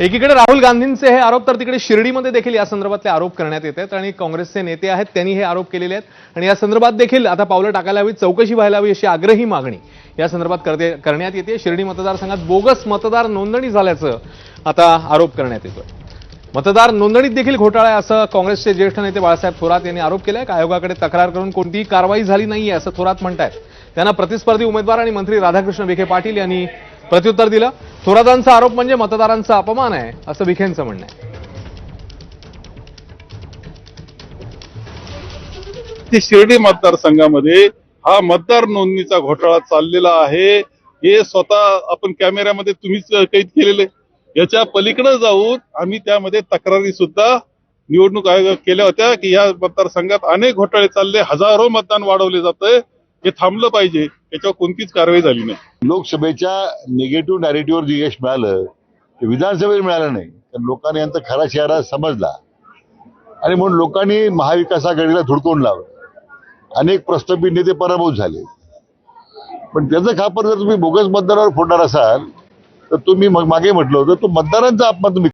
एकीकडे राहुल गांधींचे हे आरोप तर तिकडे शिर्डीमध्ये देखील या संदर्भातले आरोप करण्यात येत आहेत आणि काँग्रेसचे नेते आहेत त्यांनी हे आरोप केलेले आहेत. आणि या संदर्भात देखील आता पावलं टाकायला हवी चौकशी व्हायला हवी अशी आग्रही मागणी या संदर्भात करते करण्यात येते. शिर्डी मतदारसंघात बोगस मतदार नोंदणी झाल्याचं आता आरोप करण्यात येतोय. मतदार नोंदणीत देखील घोटाळा आहे असं काँग्रेसचे ज्येष्ठ नेते बाळासाहेब थोरात यांनी आरोप केला आहे आयोगाकडे तक्रार करून कोणतीही कारवाई झाली नाहीये असं थोरात म्हणत त्यांना प्रतिस्पर्धी उमेदवार आणि मंत्री राधाकृष्ण विखे पाटील यांनी प्रत्युत्तर दिलं. थोरातांचा आरोप म्हणजे मतदारांचा अपमान आहे असं विखेंचं म्हणणं आहे. शिर्डी मतदारसंघामध्ये हा मतदार नोंदणीचा घोटाळा चाललेला आहे. हे स्वतः आपण कॅमेऱ्यामध्ये तुम्हीच कैद केलेले. याच्या पलीकडे जाऊन आम्ही त्यामध्ये तक्रारी सुद्धा निवडणूक आयोग केल्या होत्या की या मतदारसंघात अनेक घोटाळे चालले. हजारो मतदान वाढवले जाते हे थांबलं पाहिजे याच्यावर कोणतीच कारवाई झाली नाही. लोकसभेच्या निगेटिव्ह नॅरेटिव्हवर जे यश मिळालं ते विधानसभेत मिळालं नाही. कारण लोकांनी यांचा खरा चेहरा समजला. आणि म्हणून लोकांनी महाविकास आघाडीला धुडकून लावलं. अनेक प्रस्थापित नेते पराभूत झाले. पण त्याचं खापर जर तुम्ही बोगस मतदारावर फोडणार असाल तर तुम्ही मागे म्हटलं होतं तो मतदारांचा अपमान तुम्ही